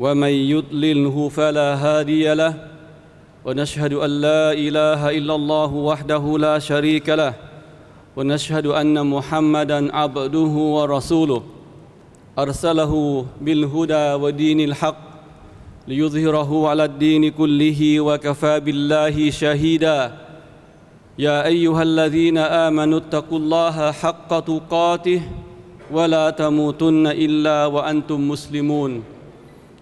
ومن يضلله فلا هادي له ونشهد أن لا إله إلا الله وحده لا شريك له ونشهد أن محمدا عبده ورسوله. أرسله بالهدى ودين الحق ليظهره على الدين كله وكفى بالله شهيدا. يا أيها الذين آمنوا اتقوا الله حق تقاته ولا تموتن إلا وأنتم مسلمون.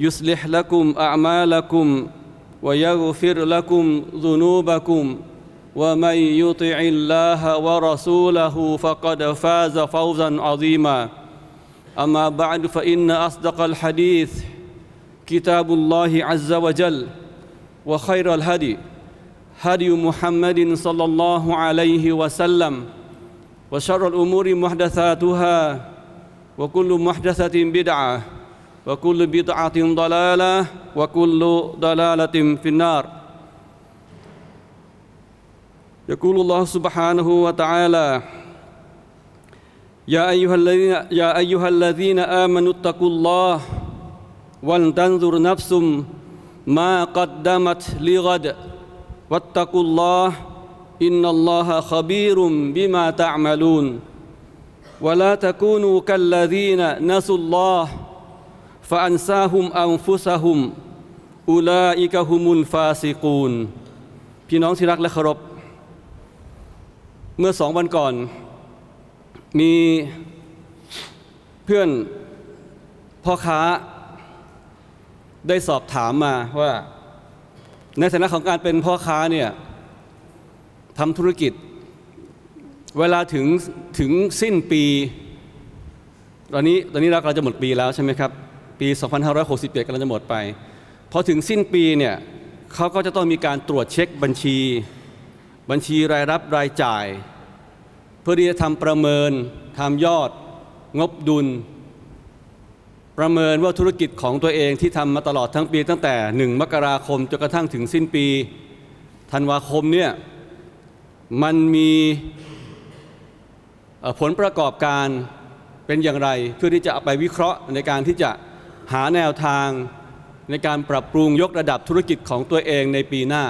يصلح لكم أعمالكم ويغفر لكم ذنوبكم ومن يطع الله ورسوله فقد فاز فوزا عظيما. أما بعد فإن أصدق الحديث كتاب الله عز وجل وخير الهدي هدي محمد صلى الله عليه وسلم وشر الأمور محدثاتها وكل محدثة بدعة. وكل بدعة ضلالة وكل ضلالة في النار. يقول الله سبحانه وتعالى يا أيها الذين يا أيها الذين آمنوا اتقوا الله ولتنظر نفس ما قدمت لغد واتقوا الله إن الله خبير بما تعملون. ولا تكونوا كالذين نسوا الله ฟะอันซาฮุมอัลฟุซาฮุมอุลาอิกะฮุมุลฟาซิกูนพี่น้องที่รักและเคารพ เมื่อสองวันก่อน มีเพื่อนพ่อค้าได้สอบถามมาว่า ในฐานะของการเป็นพ่อค้าเนี่ยทำธุรกิจ เวลาถึงถึงสิ้นปี ตอนนี้ตอนนี้เรากำลัจะหมดปีแล้วใช่ไหมครับ ปี 2567กำลังจะหมดไปพอถึงสิ้นปีเนี่ยเขาก็จะต้องมีการตรวจเช็คบัญชี บัญชีรายรับรายจ่าย เพื่อที่จะทำประเมินทำยอด งบดุล ประเมินว่าธุรกิจของตัวเองที่ทำมาตลอดทั้งปี ตั้งแต่ 1 มกราคมจนกระทั่งถึงสิ้นปีธันวาคมเนี่ยมันมีผลประกอบการเป็นอย่างไร เพื่อที่จะเอาไปวิเคราะห์ในการที่จะ หาแนวทางในการปรับปรุงยกระดับธุรกิจของตัวเองในปีหน้า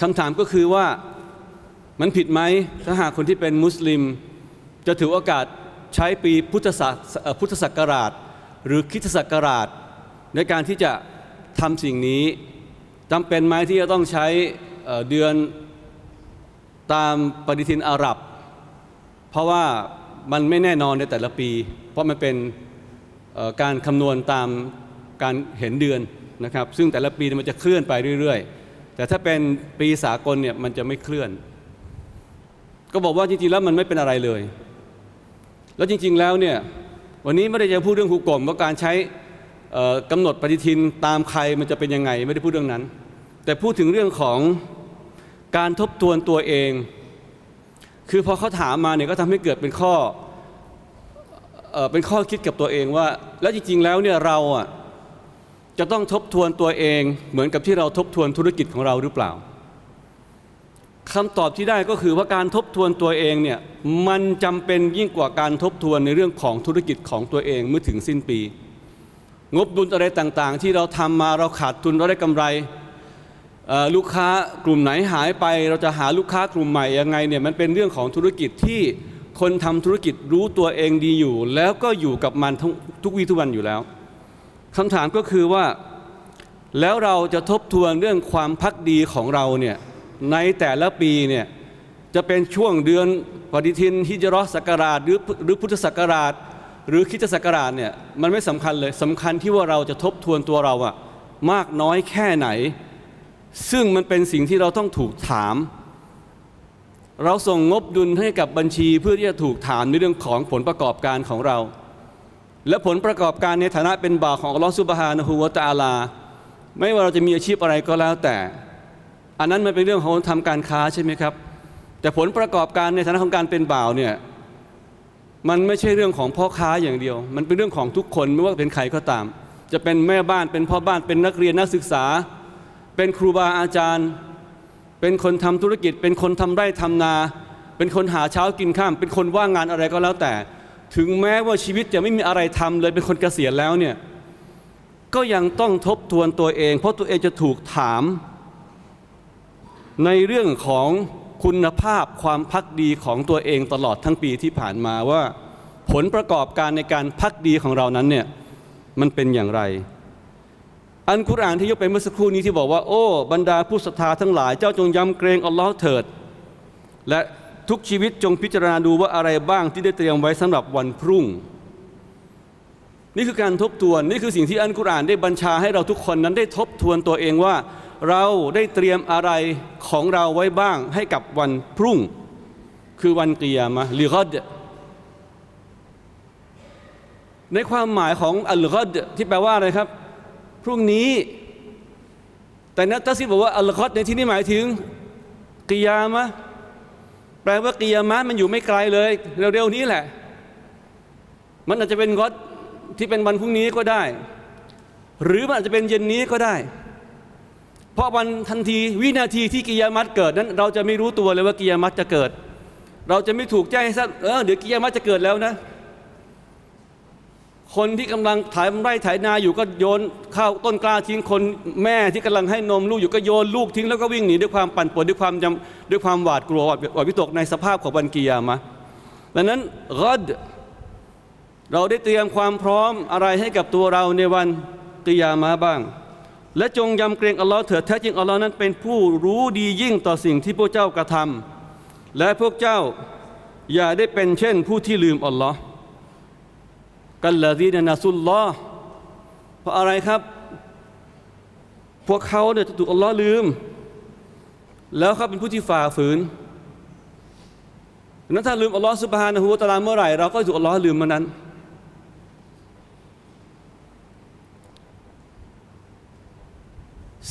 คำถามก็คือว่ามันผิดไหมถ้าหากคนที่เป็นมุสลิม จะถือโอกาสใช้ปีพุทธศักเอ่อพุทธศักราช หรือคริสตศักราช ในการที่จะทำสิ่งนี้จำเป็นไหมที่จะต้องใช้เดือนตามปฏิทินอาหรับ เพราะว่ามันไม่แน่นอนในแต่ละปี เพราะมันเป็น การคำนวณตามการเห็นเดือนนะครับ ซึ่งแต่ละปีมันจะเคลื่อนไปเรื่อยๆ แต่ถ้าเป็นปีสากลเนี่ยมันจะไม่เคลื่อน ก็บอกว่าจริงๆแล้วมันไม่เป็นอะไรเลย แล้วจริงๆแล้วเนี่ยวันนี้ไม่ได้จะพูดเรื่องฮูกลมว่าการใช้กำหนดปฏิทินตามใครมันจะเป็นยังไงไม่ได้พูดเรื่องนั้น แต่พูดถึงเรื่องของการทบทวนตัวเอง คือพอเขาถามมาเนี่ยก็ทำให้เกิดเป็นข้อ เป็นข้อคิดกับตัวเองว่า แล้วจริง ๆ แล้วเนี่ยเราอะจะต้องทบทวนตัวเองเหมือนกับที่เราทบทวนธุรกิจของเราหรือเปล่าคำตอบที่ได้ก็คือว่าการทบทวนตัวเองเนี่ยมันจำเป็นยิ่งกว่าการทบทวนในเรื่องของธุรกิจของตัวเองเมื่อถึงสิ้นปี งบดุลอะไรต่างๆ ที่เราทำมาเราขาดทุนเราได้กำไรลูกค้ากลุ่มไหนหายไป เราจะหาลูกค้ากลุ่มใหม่ยังไงเนี่ยมันเป็นเรื่องของธุรกิจที่ คนทำธุรกิจรู้ตัวเองดีอยู่ แล้วก็อยู่กับมันทุกวี่ทุกวันอยู่แล้วคำถามก็คือว่าแล้วเราจะทบทวนเรื่องความพักดีของเราเนี่ยในแต่ละปีเนี่ยจะเป็นช่วงเดือนปฏิทินฮิจราะห์ศักราชหรือหรือพุทธศักราช หรือคิดศักราชเนี่ยมันไม่สำคัญเลยสำคัญที่ว่าเราจะทบทวนตัวเราอะมากน้อยแค่ไหน ซึ่งมันเป็นสิ่งที่เราต้องถูกถาม เราส่งงบดุลให้กับบัญชีเพื่อที่จะถูกถามในเรื่องของผลประกอบการของเรา และผลประกอบการในฐานะเป็นบ่าวของอัลลอฮฺซุบฮานะฮูวะตะอาลา ไม่ว่าเราจะมีอาชีพอะไรก็แล้วแต่ อันนั้นมันเป็นเรื่องของทำการค้าใช่ไหมครับ แต่ผลประกอบการในฐานะของการเป็นบ่าวเนี่ยมันไม่ใช่เรื่องของพ่อค้าอย่างเดียว มันเป็นเรื่องของทุกคนไม่ว่าเป็นใครก็ตาม จะเป็นแม่บ้านเป็นพ่อบ้านเป็นนักเรียนนักศึกษา เป็นครูบาอาจารย์ เป็นคนทำธุรกิจ เป็นคนทำไร่ทำนา เป็นคนหาเช้ากินข้าม เป็นคนว่างงานอะไรก็แล้วแต่ ถึงแม้ว่าชีวิตจะไม่มีอะไรทำเลยเป็นคนเกษียณแล้วเนี่ยก็ยังต้องทบทวนตัวเอง เพราะตัวเองจะถูกถาม ในเรื่องของคุณภาพความพักดีของตัวเองตลอดทั้งปีที่ผ่านมาว่า ผลประกอบการในการพักดีของเรานั้นเนี่ยมันเป็นอย่างไร อันกุรอานที่ยกไปเมื่อสักครู่นี้ที่บอกว่า โอ้บรรดาผู้ศรัทธาทั้งหลาย เจ้าจงยำเกรงอัลลอฮ์เถิด และทุกชีวิตจงพิจารณาดูว่าอะไรบ้างที่ได้เตรียมไว้สำหรับวันพรุ่ง นี่คือการทบทวน นี่คือสิ่งที่อันกุรอานได้บัญชาให้เราทุกคนนั้นได้ทบทวนตัวเองว่า เราได้เตรียมอะไรของเราไว้บ้างให้กับวันพรุ่ง คือวันเกิยามะห์ลิกอดในความหมายของอัลกอดที่แปลว่าอะไรครับ พรุ่งนี้ แต่นักตัสซีบอกว่าอัลกอดในที่นี้หมายถึงกิยามะแปลว่ากิยามะมันอยู่ไม่ไกลเลย เร็วๆนี้แหละ มันอาจจะเป็นกอดที่เป็นวันพรุ่งนี้ก็ได้ หรือมันอาจจะเป็นเย็นนี้ก็ได้ เพราะวันทันทีวินาทีที่กิยามัตเกิดนั้น เราจะไม่รู้ตัวเลยว่ากิยามัตจะเกิด เราจะไม่ถูกแจ้งให้ทราบเออเดี๋ยวกิยามัตจะเกิดแล้วนะ คนที่กำลังถ่ายไร่ถ่ายนาอยู่ก็โยนข้าวต้นกล้าทิ้งคนแม่ที่กำลังให้นมลูกอยู่ก็โยนลูกทิ้งแล้วก็วิ่งหนีด้วยความปั่นป่วนด้วยความด้วยความหวาดกลัวหวาดวิตกในสภาพของวันกิยามะดังนั้นกอดเราได้เตรียมความพร้อมอะไรให้กับตัวเราในวันกิยามะบ้าง และจงยำเกรงอัลลอฮ์เถิดแท้จริงอัลลอฮ์นั้นเป็นผู้รู้ดียิ่งต่อสิ่งที่พวกเจ้ากระทำและพวกเจ้าอย่าได้เป็นเช่นผู้ที่ลืมอัลลอฮ์ กัลลาดีนนาซุลลอฮ์เพราะอะไรครับ พวกเขาเนี่ยจะถูกอัลลอฮ์ลืม แล้วเขาเป็นผู้ที่ฝ่าฝืนนั้นถ้าลืมอัลลอฮ์สุบฮานะฮูวะตะอาลาเมื่อไหร่เราก็ถูกอัลลอฮ์ลืมเมื่อนั้น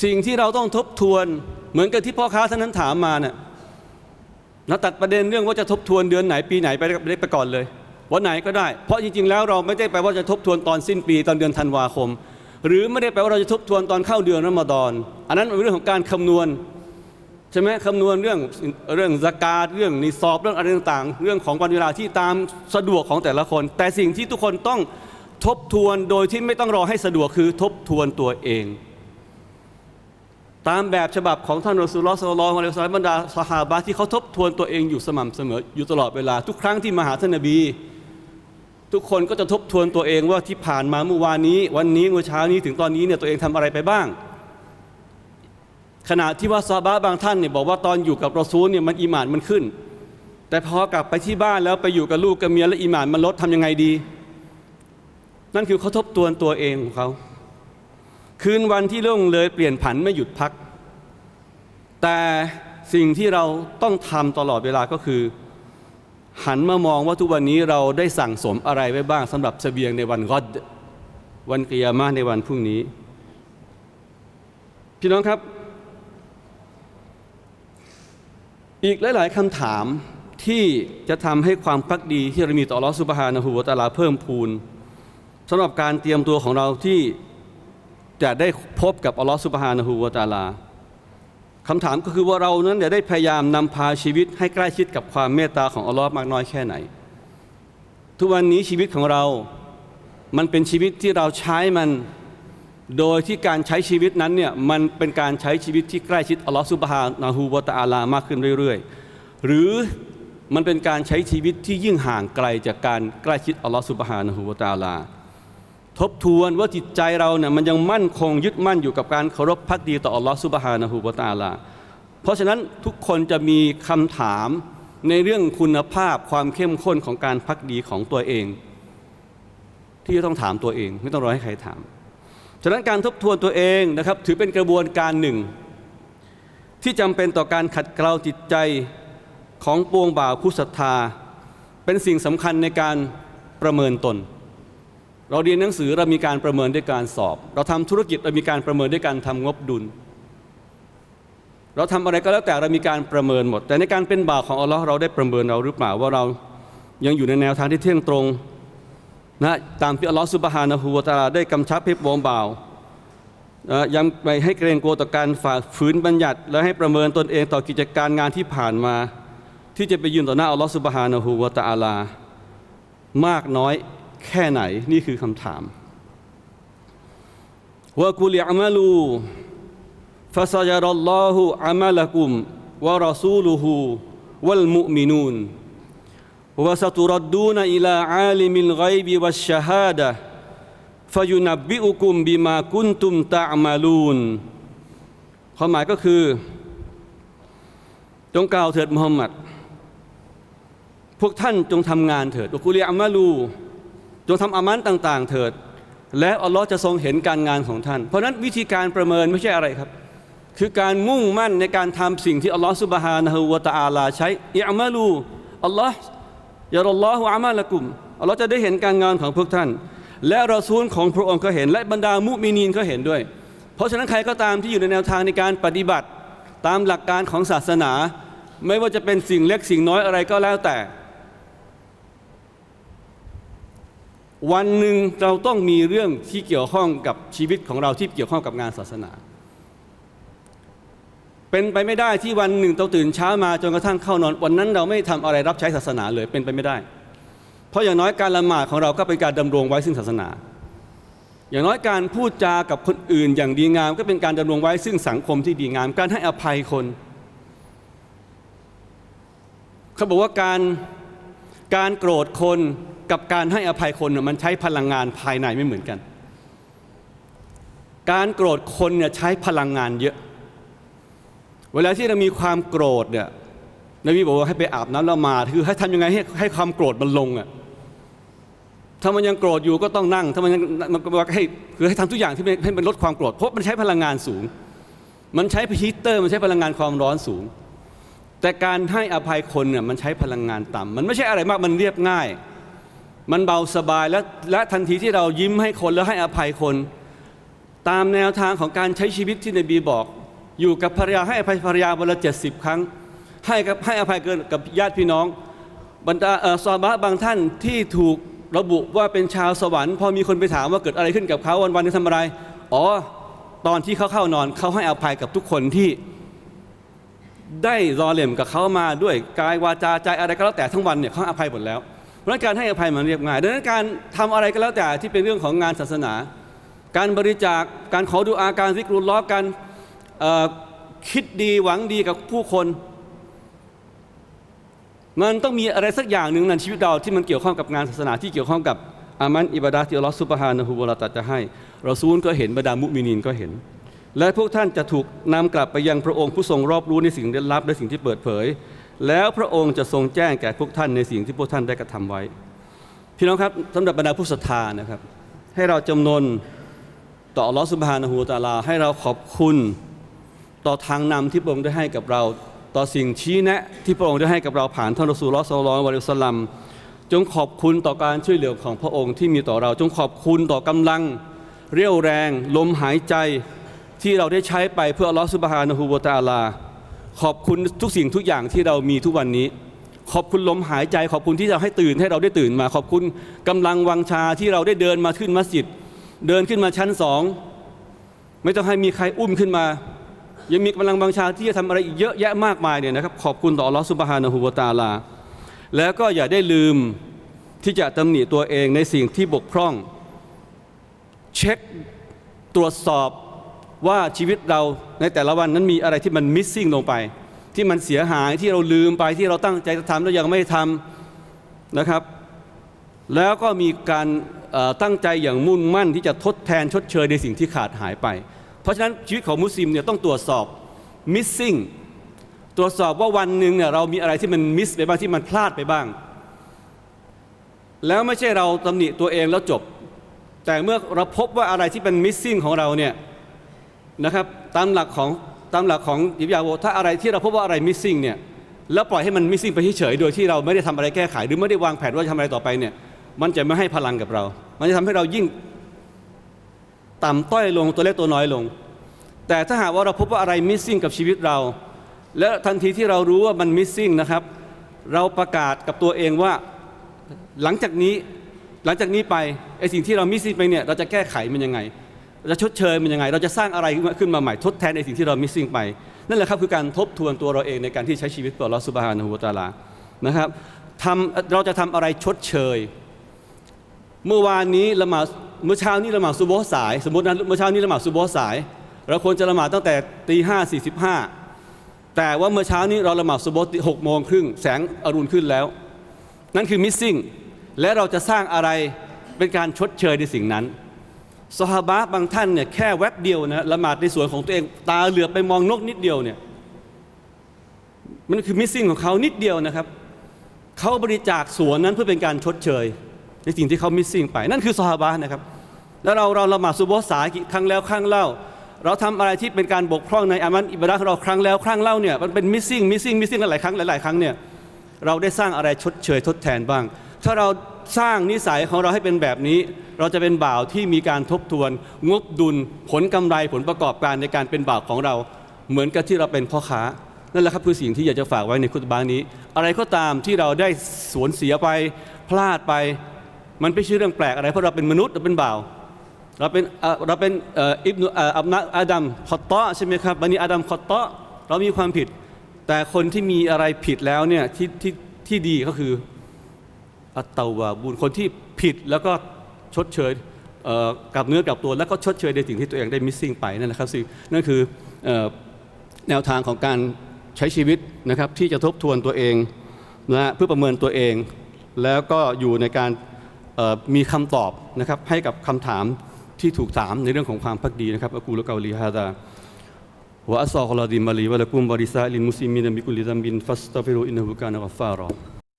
สิ่งที่เราต้องทบทวนเหมือนกับที่พ่อค้าท่านนั้นถามมาเนี่ยเราตัดประเด็นเรื่องว่าจะทบทวนเดือนไหนปีไหนไปไปไปก่อนเลย วันไหนก็ได้ เพราะจริงๆแล้วเราไม่ได้แปลว่าจะทบทวนตอนสิ้นปีตอนเดือนธันวาคม หรือไม่ได้แปลว่าเราจะทบทวนตอนเข้าเดือนรอมฎอน อันนั้นเป็นเรื่องของการคำนวณใช่ไหมคำนวณเรื่องเรื่องสกาดเรื่องนิสอบเรื่องอะไรต่างๆ เรื่องของวันเวลาที่ตามสะดวกของแต่ละคน แต่สิ่งที่ทุกคนต้องทบทวนโดยที่ไม่ต้องรอให้สะดวกคือทบทวนตัวเอง ตามแบบฉบับของท่านรอสูลลอฮ์สลลัลลอฮุอะลัยฮิวซัลลัมบรรดาสหาบะห์ที่เขาทบทวนตัวเองอยู่สม่ำเสมออยู่ตลอดเวลาทุกครั้งที่มาหาท่านนบี ทุกคนก็จะทบทวนตัวเองว่าที่ผ่านมาเมื่อวานนี้ วันนี้เมื่อเช้านี้ถึงตอนนี้เนี่ยตัวเองทำอะไรไปบ้าง ขณะที่ว่าซาบะบางท่านเนี่ยบอกว่าตอนอยู่กับรอซูลเนี่ยมันอีหมานมันขึ้น แต่พอกลับไปที่บ้านแล้วไปอยู่กับลูกกับเมียแล้วอีหมานมันลดทำยังไงดี นั่นคือเขาทบทวนตัวเองของเขาคืนวันที่ล่วงเลยเปลี่ยนผันไม่หยุดพัก แต่สิ่งที่เราต้องทำตลอดเวลาก็คือ หันมามองว่าทุกวันนี้เราได้สั่งสมอะไรไว้บ้างสำหรับเสบียงในวันกอดวันกิยามะห์ในวันพรุ่งนี้ พี่น้องครับ อีกหลาย ๆคำถามที่จะทำให้ความพักดีที่เรามีต่ออัลลอฮฺสุบฮานะฮูวตาลาเพิ่มพูนสำหรับการเตรียมตัวของเราที่จะได้พบกับอัลลอฮฺสุบฮานะฮูวตาลา คำถามก็คือว่าเรานั้นจะได้พยายามนำพาชีวิตให้ใกล้ชิดกับความเมตตาของอัลลอฮ์มากน้อยแค่ไหน ทุกวันนี้ชีวิตของเรา มันเป็นชีวิตที่เราใช้มันโดยที่การใช้ชีวิตนั้นเนี่ยมันเป็นการใช้ชีวิตที่ใกล้ชิดอัลลอฮฺซุบฮานะฮูวะตะอาลามากขึ้นเรื่อยๆ หรือมันเป็นการใช้ชีวิตที่ยิ่งห่างไกลจากการใกล้ชิดอัลลอฮฺซุบฮานะฮูวะตะอาลา ทบทวนว่าจิตใจเราเนี่ยมันยังมั่นคงยึดมั่นอยู่กับการเคารพพักดีต่ออัลลอฮฺซุบฮานะฮูวะตาลา เพราะฉะนั้นทุกคนจะมีคำถามในเรื่องคุณภาพความเข้มข้นของการพักดีของตัวเอง ที่จะต้องถามตัวเอง ไม่ต้องรอให้ใครถาม ฉะนั้นการทบทวนตัวเองนะครับถือเป็นกระบวนการหนึ่ง ที่จำเป็นต่อการขัดเกลาจิตใจของปวงบ่าวผู้ศรัทธา เป็นสิ่งสำคัญในการประเมินตน เราเรียนหนังสือเรามีการประเมินด้วยการสอบ เราทำธุรกิจเรามีการประเมินด้วยการทำงบดุล เราทำอะไรก็แล้วแต่เรามีการประเมินหมด แต่ในการเป็นบ่าวของอัลลอฮ์เราได้ประเมินเราหรือเปล่าว่าเรายังอยู่ในแนวทางที่เที่ยงตรงนะตามที่อัลลอฮ์ซุบฮานะฮูวะตาลาได้กำชับให้วงบ่าวนะยังไปให้เกรงกลัวต่อการฝ่าฝืนบัญญัติ และให้ประเมินตนเองต่อกิจการงานที่ผ่านมา ที่จะไปยืนต่อหน้าอัลลอฮ์ซุบฮานะฮูวะตะอาลามากน้อย แค่ไหนนี่คือคำถามว่ากุลิอามาลู فسيرى الله عملكم ورسوله والمؤمنون وستردون إلى عالم الغيب والشهادة فينبئكم بما كنتم تعملون ความหมายก็คือ จงกล่าวเถิดมุฮัมมัด พวกท่านจงทำงานเถิดอุกุลีอามาลู จงทำอามันต่าง ๆ เถิด และอัลลอฮ์จะทรงเห็นการงานของท่าน เพราะนั้นวิธีการประเมินไม่ใช่อะไรครับ คือการมุ่งมั่นในการทำสิ่งที่อัลลอฮ์สุบฮานะฮูวะตะอาลาใช้อิอมาลูอัลลอฮ์ยารัลลอฮุอามาละกุมอัลลอฮ์จะได้เห็นการงานของพวกท่าน และรอซูลของพระองค์ก็เห็น และบรรดามุมินีนก็เห็นด้วย เพราะฉะนั้นใครก็ตามที่อยู่ในแนวทางในการปฏิบัติ ตามหลักการของศาสนา ไม่ว่าจะเป็นสิ่งเล็กสิ่งน้อยอะไรก็แล้วแต่ วันหนึ่งเราต้องมีเรื่องที่เกี่ยวข้องกับชีวิตของเราที่เกี่ยวข้องกับงานศาสนา เป็นไปไม่ได้ที่วันหนึ่งเราตื่นเช้ามาจนกระทั่งเข้านอน วันนั้นเราไม่ทำอะไรรับใช้ศาสนาเลยเป็นไปไม่ได้ เพราะอย่างน้อยการละหมาดของเราก็เป็นการดำรงไว้ซึ่งศาสนา อย่างน้อยการพูดจากับคนอื่น อย่างดีงามก็เป็นการดำรงไว้ซึ่งสังคมที่ดีงาม การให้อภัยคนเขาบอกว่าการการโกรธคน กับการให้อภัยคนมันใช้พลังงานภายในไม่เหมือนกัน การโกรธคนเนี่ยใช้พลังงานเยอะ เวลาที่เรามีความโกรธเนี่ยนบีบอกว่าให้ไปอาบน้ำละหมาดคือให้ทำยังไงให้ให้ความโกรธมันลงอะถ้ามันยังโกรธอยู่ก็ต้องนั่ง ถ้ามันยังมันก็บอกให้คือให้ทำทุกอย่างที่ให้มันลดความโกรธเพราะมันใช้พลังงานสูง มันใช้ฮีเตอร์มันใช้พลังงานความร้อนสูง แต่การให้อภัยคนเนี่ยมันใช้พลังงานต่ำมันไม่ใช่อะไรมากมันเรียบง่าย มันเบาสบายและและทันทีที่เรายิ้มให้คนแล้วให้อภัยคน ตามแนวทางของการใช้ชีวิตที่นบีบอก อยู่กับภรรยาให้อภัยภรรยาวันละเจ็ดสิบครั้ง ให้กับให้อภัยเกินกับญาติพี่น้องบรรดาเอ่อซอบะบางท่านที่ถูกระบุว่าเป็นชาวสวรรค์พอมีคนไปถามว่าเกิดอะไรขึ้นกับเขาวันวันนี้ทำอะไรอ๋อตอนที่เขาเข้านอนเขาให้อภัยกับทุกคนที่ได้รอเหล่มกับเขามาด้วยกายวาจาใจอะไรก็แล้วแต่ทั้งวันเนี่ยเขาอภัยหมดแล้ว ราะนั้นการให้อภัยมันเรียบง่ายดังนั้นการทำอะไรก็แล้วแต่ที่เป็นเรื่องของงานศาสนา การบริจาคการขอดูอาการซิกรุลล้อการคิดดีหวังดีกับผู้คน มันต้องมีอะไรสักอย่างหนึ่งในชีวิตเราที่มันเกี่ยวข้องกับงานศาสนาที่เกี่ยวข้องกับอามันอิบาดาที่อัลลอฮฺซุบฮานะฮูวะตะอาลาจะให้เราซูลก็เห็นบรรดามุมินีนก็เห็น และพวกท่านจะถูกนำกลับไปยังพระองค์ผู้ทรงรอบรู้ในสิ่งลึกลับและสิ่งที่เปิดเผย แล้วพระองค์จะทรงแจ้งแก่พวกท่านในสิ่งที่พวกท่านได้กระทำไว้ พี่น้องครับสำหรับบรรดาผู้ศรัทธานะครับ ให้เราจำนนต่ออัลลอฮฺสุบฮานะฮูตาลา ให้เราขอบคุณต่อทางนำที่พระองค์ได้ให้กับเรา ต่อสิ่งชี้แนะที่พระองค์ได้ให้กับเราผ่านท่านรอสูลลอฮ์ศ็อลลัลลอฮุอะลัยฮิวะซัลลัมจงขอบคุณต่อการช่วยเหลือของพระองค์ที่มีต่อเรา จงขอบคุณต่อกำลังเรี่ยวแรง ลมหายใจที่เราได้ใช้ไปเพื่ออัลลอฮฺสุบฮานะฮูวะตาลา ขอบคุณทุกสิ่งทุกอย่างที่เรามีทุกวันนี้ ขอบคุณลมหายใจขอบคุณที่เราให้ตื่นให้เราได้ตื่นมา ขอบคุณกำลังวังชาที่เราได้เดินมาขึ้นมัสยิด เดินขึ้นมาชั้นสองไม่ต้องให้มีใครอุ้มขึ้นมา ยังมีกำลังวังชาที่จะทำอะไรอีกเยอะแยะมากมายเนี่ยนะครับ ขอบคุณต่อลอสุบฮานะฮูวตาลา แล้วก็อย่าได้ลืมที่จะตำหนิตัวเองในสิ่งที่บกพร่อง เช็คตรวจสอบ ว่าชีวิตเราในแต่ละวันนั้นมีอะไรที่มันมิสซิ่งลงไป ที่มันเสียหายที่เราลืมไปที่เราตั้งใจจะทำแล้วยังไม่ทำนะครับ แล้วก็มีการตั้งใจอย่างมุ่งมั่นที่จะทดแทนชดเชยในสิ่งที่ขาดหายไป เพราะฉะนั้นชีวิตของมุสลิมเนี่ยต้องตรวจสอบ missing ตรวจสอบว่าวันหนึ่งเนี่ยเรามีอะไรที่มันมิสไปบ้างที่มันพลาดไปบ้าง แล้วไม่ใช่เราตำหนิตัวเองแล้วจบ แต่เมื่อเราพบว่าอะไรที่เป็น missing ของเราเนี่ย นะครับตามหลักของตามหลักของยิบยาโวถ้าอะไรที่เราพบว่าอะไร missing เนี่ยแล้วปล่อยให้มัน missing ไปเฉยๆโดยที่เราไม่ได้ทำอะไรแก้ไข หรือไม่ได้วางแผนว่าจะทำอะไรต่อไปเนี่ยมันจะไม่ให้พลังกับเรา มันจะทำให้เรายิ่งต่ำต้อยลงตัวเล็กตัวน้อยลง แต่ถ้าหากว่าเราพบว่าอะไร missing กับชีวิตเรา และทันทีที่เรารู้ว่ามัน missing นะครับ เราประกาศกับตัวเองว่าหลังจากนี้หลังจากนี้ไปไอสิ่งที่เรา missing ไปเนี่ยเราจะแก้ไขมันยังไง เราจะชดเชยมันยังไง เราจะสร้างอะไรขึ้นมาใหม่ทดแทนในสิ่งที่เรา missing ไป นั่นแหละครับคือการทบทวนตัวเราเองในการที่ใช้ชีวิตต่อรอสุบฮานะฮูวะตะอาลานะครับทำเราจะทำอะไรชดเชย เมื่อวานนี้ละหมาดเมื่อเช้านี้ละหมาดซุโบสาย สมมตินะเมื่อเช้านี้ละหมาดซุโบสาย เราควรจะละหมาดตั้งแต่ตีห้าสี่สิบห้าแต่ว่าเมื่อเช้านี้เราละหมาดซุโบหกโมงครึ่งแสงอรุณขึ้นแล้ว นั่นคือ missing และเราจะสร้างอะไรเป็นการชดเชยในสิ่งนั้น สหบะบางท่านเนี่ยแค่แวบเดียวนะละหมาดในสวนของตัวเองตาเหลือบไปมองนกนิดเดียวเนี่ยมันคือ missing ของเขานิดเดียวนะครับเขาบริจาคสวนนั้นเพื่อเป็นการชดเชย ในสิ่งที่เขา missing ไปนั่นคือสหบะนะครับ แล้วเราเราละหมาดซุโบฮ์สายกี่ครั้งแล้วครั้งเล่า เราทำอะไรที่เป็นการบกพร่องในอามันอิบราดะห์ของเราครั้งแล้วครั้งเล่าเนี่ยมันเป็น missing missing missing หลายครั้งหลายๆครั้งเนี่ยเราได้สร้างอะไรชดเชยทดแทนบ้าง ถ้าเรา สร้างนิสัยของเราให้เป็นแบบนี้ เราจะเป็นบ่าวที่มีการทบทวน งบดุลผลกำไรผลประกอบการในการเป็นบ่าวของเรา เหมือนกับที่เราเป็นพ่อค้านั่นแหละครับคือสิ่งที่อยากจะฝากไว้ในคุตบานี้ อะไรก็ตามที่เราได้สวนเสียไปพลาดไป มันไม่ใช่เรื่องแปลกอะไรเพราะเราเป็นมนุษย์เราเป็นบ่าวเราเป็นเราเป็นอิบนุเอ่ออับนะอาดัมคอตเตาะใช่ไหมครับบันิอาดัมคอตเตาะเรามีความผิด แต่คนที่มีอะไรผิดแล้วเนี่ยที่ที่ที่ดีก็คือ อัตตาวาบุญคนที่ผิดแล้วก็ชดเชยเกับเนื้อกับตัวแล้วก็ชดเชยในสิ่งที่ตัวเองได้มิสซิ่งไปนั่นแหละครับสินั่นคืออแนวทางของการใช้ชีวิตนะครับที่จะทบทวนตัวเองนะเพื่อประเมินตัวเอง แล้วก็อยู่ในการมีคำตอบนะครับให้กับคำถามที่ถูกถามในเรื่องของความพักดีนะครับอักูลกาลีฮาดาวะอัสซาฮลาดิมะลีวะละกุมบริซาลินมุสลิมินบิคุลิซัมบินฟัสตัฟิรุอินนะฮุกานะกัฟฟารอ